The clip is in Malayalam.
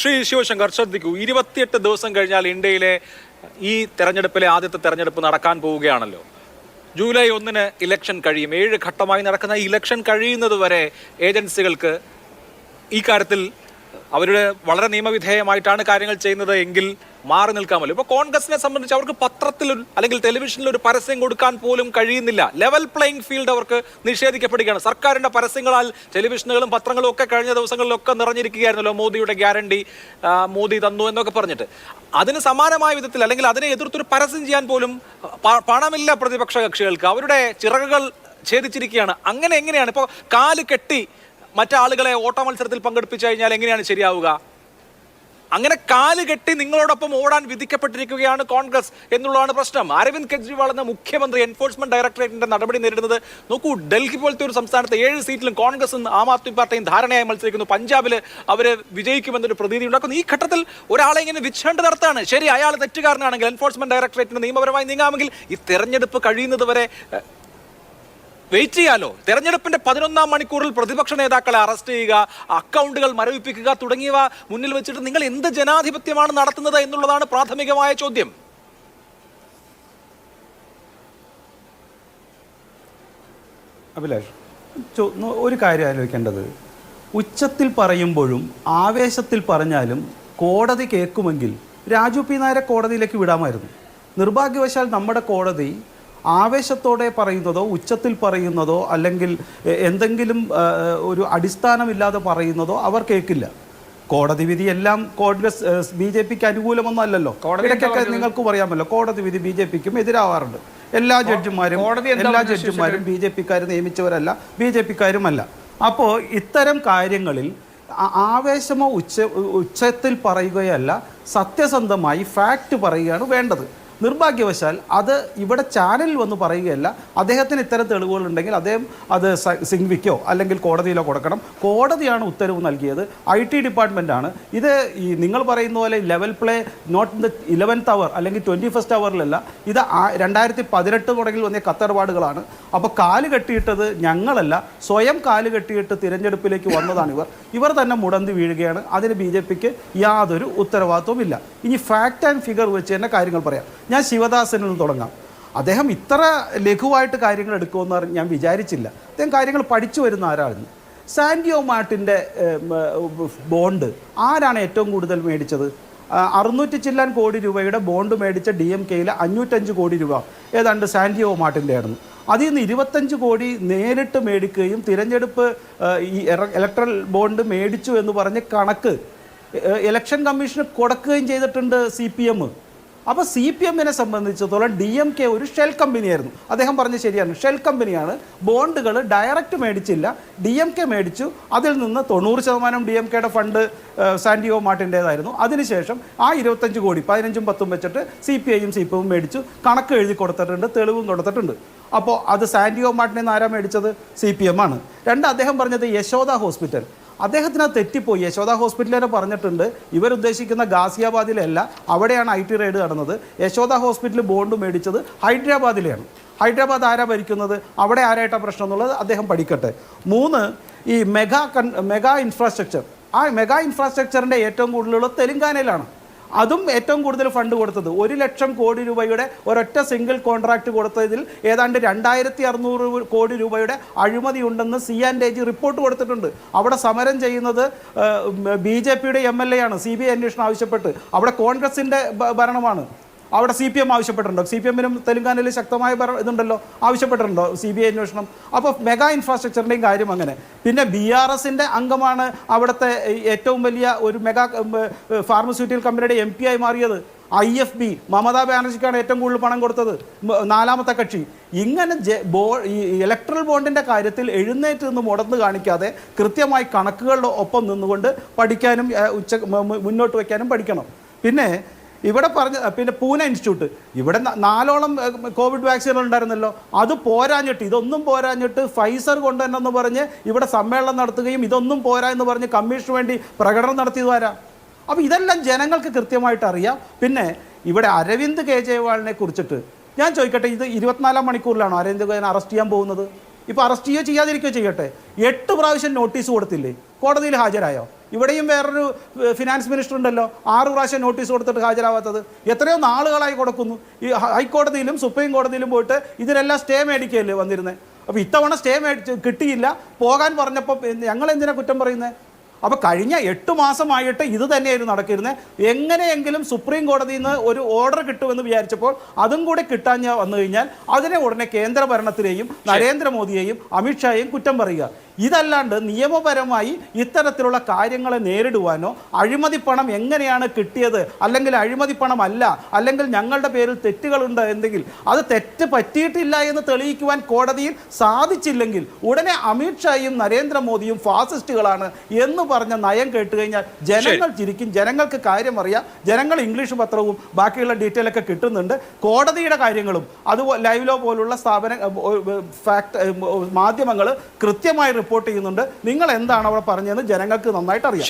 ശ്രീ ശിവശങ്കർ ശ്രദ്ധിക്കൂ ഇരുപത്തിയെട്ട് ദിവസം കഴിഞ്ഞാൽ ഇന്ത്യയിലെ ഈ തെരഞ്ഞെടുപ്പിലെ ആദ്യത്തെ തെരഞ്ഞെടുപ്പ് നടക്കാൻ പോവുകയാണല്ലോ. ജൂലൈ ഒന്നിന് ഇലക്ഷൻ കഴിയും. ഏഴ് ഘട്ടമായി നടക്കുന്ന ഇലക്ഷൻ കഴിയുന്നത് വരെ ഏജൻസികൾക്ക് ഈ കാര്യത്തിൽ അവരുടെ വളരെ നിയമവിധേയമായിട്ടാണ് കാര്യങ്ങൾ ചെയ്യുന്നത് എങ്കിൽ മാറി നിൽക്കാമല്ലോ ഇപ്പോൾ കോൺഗ്രസിനെ സംബന്ധിച്ച് അവർക്ക് പത്രത്തിൽ അല്ലെങ്കിൽ ടെലിവിഷനിൽ ഒരു പരസ്യം കൊടുക്കാൻ പോലും കഴിയുന്നില്ല. ലെവൽ പ്ലേയിങ് ഫീൽഡ് അവർക്ക് നിഷേധിക്കപ്പെടുകയാണ്. സർക്കാരിന്റെ പരസ്യങ്ങളാൽ ടെലിവിഷനുകളും പത്രങ്ങളും ഒക്കെ കഴിഞ്ഞ ദിവസങ്ങളിലൊക്കെ നിറഞ്ഞിരിക്കുകയായിരുന്നല്ലോ മോദിയുടെ ഗ്യാരണ്ടി മോദി തന്നു എന്നൊക്കെ പറഞ്ഞിട്ട്. അതിന് സമാനമായ വിധത്തിൽ അല്ലെങ്കിൽ അതിനെ എതിർത്തൊരു പരസ്യം ചെയ്യാൻ പോലും പണമില്ല പ്രതിപക്ഷ കക്ഷികൾക്ക്. അവരുടെ ചിറകുകൾ ഛേദിച്ചിരിക്കുകയാണ്. അങ്ങനെ എങ്ങനെയാണ്? ഇപ്പോൾ കാൽ കെട്ടി മറ്റാളുകളെ ഓട്ട മത്സരത്തിൽ പങ്കെടുപ്പിച്ചു കഴിഞ്ഞാൽ എങ്ങനെയാണ് ശരിയാവുക? അങ്ങനെ കാൽ കെട്ടി നിങ്ങളോടൊപ്പം ഓടാൻ വിധിക്കപ്പെട്ടിരിക്കുകയാണ് കോൺഗ്രസ് എന്നുള്ളതാണ് പ്രശ്നം. അരവിന്ദ് കെജ്രിവാൾ എന്ന മുഖ്യമന്ത്രി എൻഫോഴ്സ്മെന്റ് ഡയറക്ടറേറ്റിന്റെ നടപടി നേരിടുന്നത് നോക്കൂ ഡൽഹി പോലത്തെ ഒരു സംസ്ഥാനത്ത് ഏഴ് സീറ്റിലും കോൺഗ്രസും ആം ആദ്മി പാർട്ടിയും ധാരണയായി മത്സരിക്കുന്നു. പഞ്ചാബിൽ അവർ വിജയിക്കുമെന്നൊരു പ്രതീതി ഉണ്ടാക്കുന്നു ഈ ഘട്ടത്തിൽ ഒരാളെ ഇങ്ങനെ വിച്ഛേണ്ട നടത്താണ്. ശരി അയാൾ തെറ്റുകാരനാണെങ്കിൽ എൻഫോഴ്സ്മെന്റ് ഡയറക്ടറേറ്റിന് നിയമപരമായി നീങ്ങാമെങ്കിൽ ഈ തെരഞ്ഞെടുപ്പ് കഴിയുന്നത് വരെ വെയിറ്റ് ചെയ്യാലോ? തെരഞ്ഞെടുപ്പിന്റെ പതിനൊന്നാം മണിക്കൂറിൽ പ്രതിപക്ഷ നേതാക്കളെ അറസ്റ്റ് ചെയ്യുക അക്കൗണ്ടുകൾ മരവിപ്പിക്കുക തുടങ്ങിയവ മുന്നിൽ വെച്ചിട്ട് നിങ്ങൾ എന്ത് ജനാധിപത്യമാണ് നടത്തുന്നത് എന്നുള്ളതാണ് പ്രാഥമികമായ ചോദ്യം. അഭിലാഷ്. ഒരു കാര്യം ആലോചിക്കേണ്ടത്. ഉച്ചത്തിൽ പറയുമ്പോഴും ആവേശത്തിൽ പറഞ്ഞാലും കോടതി കേൾക്കുമെങ്കിൽ രാജു പി നായരെ കോടതിയിലേക്ക് വിടാമായിരുന്നു. നിർഭാഗ്യവശാൽ നമ്മുടെ കോടതി ആവേശത്തോടെ പറയുന്നതോ ഉച്ചത്തിൽ പറയുന്നതോ അല്ലെങ്കിൽ എന്തെങ്കിലും ഒരു അടിസ്ഥാനമില്ലാതെ പറയുന്നതോ അവർ കേൾക്കില്ല. കോടതി വിധി എല്ലാം കോൺഗ്രസ് ബി ജെ പിക്ക് അനുകൂലമൊന്നും അല്ലല്ലോ ഇടയ്ക്കൊക്കെ നിങ്ങൾക്ക് പറയാമല്ലോ കോടതി വിധി ബി ജെ പിക്കും എതിരാവാറുണ്ട്. എല്ലാ ജഡ്ജിമാരും കോടതി എല്ലാ ജഡ്ജിമാരും ബി ജെ പിക്കാർ നിയമിച്ചവരല്ല ബി ജെ പിക്കാരുമല്ല. അപ്പോൾ ഇത്തരം കാര്യങ്ങളിൽ ആവേശമോ ഉച്ച ഉച്ചത്തിൽ പറയുകയല്ല സത്യസന്ധമായി ഫാക്റ്റ് പറയുകയാണ് വേണ്ടത്. നിർഭാഗ്യവശാൽ അത് ഇവിടെ ചാനലിൽ വന്ന് പറയുകയല്ല അദ്ദേഹത്തിന് ഇത്തരം തെളിവുകളുണ്ടെങ്കിൽ അദ്ദേഹം അത് സിംഗ്വിക്കോ അല്ലെങ്കിൽ കോടതിയിലോ കൊടുക്കണം. കോടതിയാണ് ഉത്തരവ് നൽകിയത്. ഐ ടി ഡിപ്പാർട്ട്മെന്റാണ് ഇത് ഈ നിങ്ങൾ പറയുന്ന പോലെ level play not in the eleventh hour അല്ലെങ്കിൽ ട്വന്റി ഫസ്റ്റ് അവറിലല്ല ഇത് രണ്ടായിരത്തി പതിനെട്ട് തുടങ്ങി വന്ന കത്തടപാടുകളാണ് അപ്പോൾ കാൽ കെട്ടിയിട്ടത് ഞങ്ങളല്ല. സ്വയം കാൽ കെട്ടിയിട്ട് തിരഞ്ഞെടുപ്പിലേക്ക് വന്നതാണ് ഇവർ. ഇവർ തന്നെ മുടന്തി വീഴുകയാണ്. അതിന് ബി ജെ പിക്ക് യാതൊരു ഉത്തരവാദിത്വവും ഇല്ല ഇനി ഫാക്റ്റ് ആൻഡ് ഫിഗർ വെച്ച് തന്നെ കാര്യങ്ങൾ പറയാം. ഞാൻ ശിവദാസനിൽ നിന്ന് തുടങ്ങാം. അദ്ദേഹം ഇത്ര ലഘുവായിട്ട് കാര്യങ്ങൾ എടുക്കുമെന്ന് ഞാൻ വിചാരിച്ചില്ല. അദ്ദേഹം കാര്യങ്ങൾ പഠിച്ചു വരുന്ന ആരാണ്? സാൻഡിയോ മാർട്ടിന്റെ ബോണ്ട് ആരാണ് ഏറ്റവും കൂടുതൽ മേടിച്ചത്? അറുന്നൂറ്റി ചില്ലാൻ കോടി രൂപയുടെ ബോണ്ട് മേടിച്ച ഡി എം കെയിൽ അഞ്ഞൂറ്റഞ്ച് കോടി രൂപ. ഏതാണ്ട് സാൻഡിയോ മാർട്ടിന്റെ ആയിരുന്നു അതിൽ നിന്ന് ഇരുപത്തഞ്ച് കോടി നേരിട്ട് മേടിക്കുകയും തിരഞ്ഞെടുപ്പ് ഈ ഇലക്ട്രൽ ബോണ്ട് മേടിച്ചു എന്ന് പറഞ്ഞ് കണക്ക് ഇലക്ഷൻ കമ്മീഷന് കൊടുക്കുകയും ചെയ്തിട്ടുണ്ട് സി പി എം. അപ്പോൾ സി പി എമ്മിനെ സംബന്ധിച്ചിടത്തോളം ഡി എം കെ ഒരു ഷെൽ കമ്പനിയായിരുന്നു അദ്ദേഹം പറഞ്ഞ ശരിയാണ്. ഷെൽ കമ്പനിയാണ് ബോണ്ടുകൾ ഡയറക്റ്റ് മേടിച്ചില്ല. ഡി എം കെ മേടിച്ചു. അതിൽ നിന്ന് തൊണ്ണൂറ് ശതമാനം ഡി എം കെയുടെ ഫണ്ട് സാൻഡിയോ മാർട്ടിന്റേതായിരുന്നു. അതിനുശേഷം ആ ഇരുപത്തഞ്ച് കോടി പതിനഞ്ചും പത്തും വെച്ചിട്ട് സി പി ഐയും സി പി എമ്മും മേടിച്ചു. കണക്ക് എഴുതി കൊടുത്തിട്ടുണ്ട് തെളിവും കൊടുത്തിട്ടുണ്ട്. അപ്പോൾ അത് സാൻഡിയോ മാർട്ടിനെ നിന്ന് ആരാ മേടിച്ചത്? സി പി എം ആണ്. രണ്ട് അദ്ദേഹം പറഞ്ഞത് യശോദ ഹോസ്പിറ്റൽ. അദ്ദേഹത്തിന് അത് തെറ്റിപ്പോയി. യശോദ ഹോസ്പിറ്റലിനെ പറഞ്ഞിട്ടുണ്ട് ഇവരുദ്ദേശിക്കുന്ന ഗാസിയാബാദിലല്ല അവിടെയാണ് ഐ ടി റെയ്ഡ് നടന്നത്. യശോദ ഹോസ്പിറ്റൽ ബോണ്ട് മേടിച്ചത് ഹൈദരാബാദിലെയാണ്. ഹൈദരാബാദ് ആരാ ഭരിക്കുന്നത്? അവിടെ ആരായിട്ടാണ് പ്രശ്നം എന്നുള്ളത് അദ്ദേഹം പഠിക്കട്ടെ. മൂന്ന് ഈ മെഗാ മെഗാ ഇൻഫ്രാസ്ട്രക്ചർ. ആ മെഗാ ഇൻഫ്രാസ്ട്രക്ചറിന്റെ ഏറ്റവും കൂടുതലുള്ള തെലുങ്കാനയിലാണ്. അതും ഏറ്റവും കൂടുതൽ ഫണ്ട് കൊടുത്തത്. ഒരു ലക്ഷം കോടി രൂപയുടെ ഒരൊറ്റ സിംഗിൾ കോൺട്രാക്ട് കൊടുത്തതിൽ ഏതാണ്ട് രണ്ടായിരത്തി അറുന്നൂറ് കോടി രൂപയുടെ അഴിമതി ഉണ്ടെന്ന് C and A G report കൊടുത്തിട്ടുണ്ട്. അവിടെ സമരം ചെയ്യുന്നത് ബി ജെ പിയുടെ എം എൽ എ ആണ്. സി ബി ഐ അന്വേഷണം ആവശ്യപ്പെട്ട്. അവിടെ കോൺഗ്രസിന്റെ ഭരണമാണ്. അവിടെ സി പി എം ആവശ്യപ്പെട്ടിട്ടുണ്ടോ? സി പി എമ്മിനും തെലുങ്കാനയിൽ ശക്തമായ ഇതുണ്ടല്ലോ ആവശ്യപ്പെട്ടിട്ടുണ്ടോ? സി ബി ഐ അന്വേഷണം. അപ്പോൾ മെഗാ ഇൻഫ്രാസ്ട്രക്ചറിന്റെയും കാര്യം അങ്ങനെ. പിന്നെ ബി ആർ എസിന്റെ അംഗമാണ് അവിടുത്തെ ഏറ്റവും വലിയ ഒരു മെഗാ ഫാർമസ്യൂട്ടിക്കൽ കമ്പനിയുടെ എം പി ആയി മാറിയത്. ഐ എഫ് ബി മമതാ ബാനർജിക്കാണ് ഏറ്റവും കൂടുതൽ പണം കൊടുത്തത്. നാലാമത്തെ കക്ഷി. ഇങ്ങനെ ബോ ഈ ഇലക്ട്രൽ ബോണ്ടിന്റെ കാര്യത്തിൽ എഴുന്നേറ്റ് നിന്ന് മുടന്ന് കാണിക്കാതെ കൃത്യമായി കണക്കുകളുടെ ഒപ്പം നിന്നുകൊണ്ട് പഠിക്കാനും ഉച്ച മുന്നോട്ട് വയ്ക്കാനും പഠിക്കണം. പിന്നെ ഇവിടെ പറഞ്ഞ പിന്നെ പൂനെ ഇൻസ്റ്റിറ്റ്യൂട്ട്. ഇവിടെ നാലോളം കോവിഡ് വാക്സിനുകൾ ഉണ്ടായിരുന്നല്ലോ. അത് പോരാഞ്ഞിട്ട് ഇതൊന്നും പോരാഞ്ഞിട്ട് ഫൈസർ കൊണ്ടുവരണമെന്ന് പറഞ്ഞ് ഇവിടെ സമ്മേളനം നടത്തുകയും ഇതൊന്നും പോരാ എന്ന് പറഞ്ഞ് കമ്മീഷന് വേണ്ടി പ്രകടനം നടത്തിയത് അപ്പോൾ ഇതെല്ലാം ജനങ്ങൾക്ക് കൃത്യമായിട്ട് അറിയാം. പിന്നെ ഇവിടെ അരവിന്ദ് കെജ്രിവാളിനെ കുറിച്ചിട്ട് ഞാൻ ചോദിക്കട്ടെ ഇത് ഇരുപത്തിനാലാം മണിക്കൂറിലാണോ അരവിന്ദ് കെജ്രിവാളിനെ അറസ്റ്റ് ചെയ്യാൻ പോകുന്നത്? ഇപ്പോൾ അറസ്റ്റ് ചെയ്യുകയോ ചെയ്യാതിരിക്കുകയോ ചെയ്യട്ടെ. എട്ട് പ്രാവശ്യം നോട്ടീസ് കൊടുത്തില്ലേ? കോടതിയിൽ ഹാജരായോ? ഇവിടെയും വേറൊരു ഫിനാൻസ് മിനിസ്റ്റർ ഉണ്ടല്ലോ. ആറ് പ്രാവശ്യം നോട്ടീസ് കൊടുത്തിട്ട് ഹാജരാവാത്തത്. എത്രയോ നാളുകളായി കൊടുക്കുന്നു. ഈ ഹൈക്കോടതിയിലും സുപ്രീം കോടതിയിലും പോയിട്ട് ഇതിനെല്ലാം സ്റ്റേ മേടിക്കുകയല്ലേ വന്നിരുന്നത് അപ്പോൾ ഇത്തവണ സ്റ്റേ മേടിച്ച് കിട്ടിയില്ല. പോകാൻ പറഞ്ഞപ്പോൾ ഞങ്ങൾ എന്തിനാ കുറ്റം പറയുന്നത് അപ്പോൾ കഴിഞ്ഞ എട്ട് മാസമായിട്ട് ഇത് തന്നെയായിരുന്നു നടക്കുന്നത് എങ്ങനെയെങ്കിലും സുപ്രീം കോടതിയിൽ നിന്ന് ഒരു ഓർഡർ കിട്ടുമെന്ന് വിചാരിച്ചപ്പോൾ അതും കൂടെ കിട്ടാൻ വന്നു കഴിഞ്ഞാൽ അതിനെ ഉടനെ കേന്ദ്ര ഭരണത്തിലെയും നരേന്ദ്രമോദിയെയും അമിത്ഷായെയും കുറ്റം പറയുക. ഇതല്ലാണ്ട് നിയമപരമായി ഇത്തരത്തിലുള്ള കാര്യങ്ങളെ നേരിടുവാനോ അഴിമതി പണം എങ്ങനെയാണ് കിട്ടിയത് അല്ലെങ്കിൽ അഴിമതി പണം അല്ല അല്ലെങ്കിൽ ഞങ്ങളുടെ പേരിൽ തെറ്റുകളുണ്ട് എന്തെങ്കിൽ അത് തെറ്റ് പറ്റിയിട്ടില്ല എന്ന് തെളിയിക്കുവാൻ കോടതിയിൽ സാധിച്ചില്ലെങ്കിൽ ഉടനെ അമിത്ഷായും നരേന്ദ്രമോദിയും ഫാസിസ്റ്റുകളാണ് എന്ന് പറഞ്ഞ നയം കേട്ട് കഴിഞ്ഞാൽ ജനങ്ങൾ ചിരിക്കും. ജനങ്ങൾക്ക് കാര്യം അറിയാം ജനങ്ങൾ ഇംഗ്ലീഷ് പത്രവും ബാക്കിയുള്ള ഡീറ്റെയിൽ ഒക്കെ കിട്ടുന്നുണ്ട്. കോടതിയുടെ കാര്യങ്ങളും അതുപോലെ ലൈവ് ലോ പോലുള്ള സ്ഥാപന ഫാക്ട് മാധ്യമങ്ങൾ കൃത്യമായി റിപ്പോർട്ട് ചെയ്യുന്നുണ്ട്. നിങ്ങൾ എന്താണ് അവിടെ പറഞ്ഞതെന്ന് ജനങ്ങൾക്ക് നന്നായിട്ട് അറിയാം.